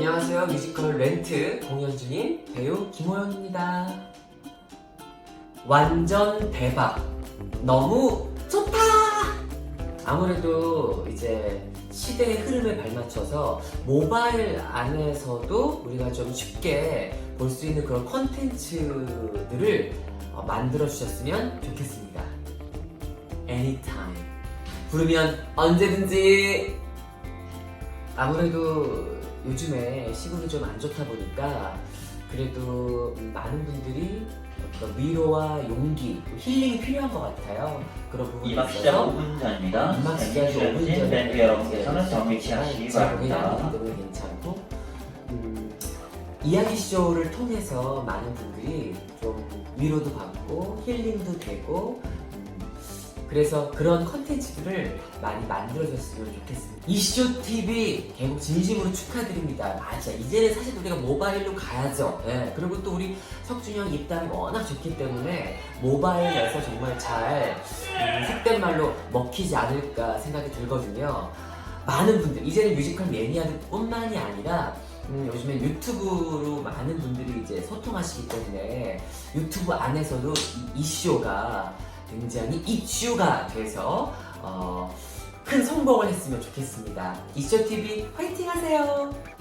안녕하세요. 뮤지컬 렌트 공연 중인 배우 김호영입니다. 완전 대박. 너무 좋다! 아무래도 이제 시대의 흐름에 발맞춰서 모바일 안에서도 우리가 좀 쉽게 볼 수 있는 그런 컨텐츠들을 어, 만들어 주셨으면 좋겠습니다. Anytime. 부르면 언제든지. 아무래도 요즘에 시국이 좀 안 좋다 보니까 그래도 음, 많은 분들이 어떤 위로와 용기, 또 힐링이 필요한 것 같아요. 그런 부분이 이막 시작 있어서 5분 전입니다. 음악 시작이 신 5분 전에 밴드 여러분께서는 정리 취하시기 제가 공연이 바랍니다. 때문에 괜찮고 음, 이야기 쇼를 통해서 많은 분들이 좀 위로도 받고 힐링도 되고 음, 그래서 그런 컨텐츠들을 많이 만들어줬으면 좋겠습니다. 이쇼 TV 개국 진심으로 축하드립니다. 맞아. 이제는 사실 우리가 모바일로 가야죠. 예. 그리고 또 우리 석준형 입담이 워낙 좋기 때문에 모바일에서 정말 잘 음, 속된 말로 먹히지 않을까 생각이 들거든요. 많은 분들, 이제는 뮤지컬 매니아들뿐만이 아니라 음, 요즘엔 유튜브로 많은 분들이 이제 소통하시기 때문에 유튜브 안에서도 이 이슈가 굉장히 이슈가 돼서 어, 큰 성공을 했으면 좋겠습니다. 이슈 TV 화이팅 하세요.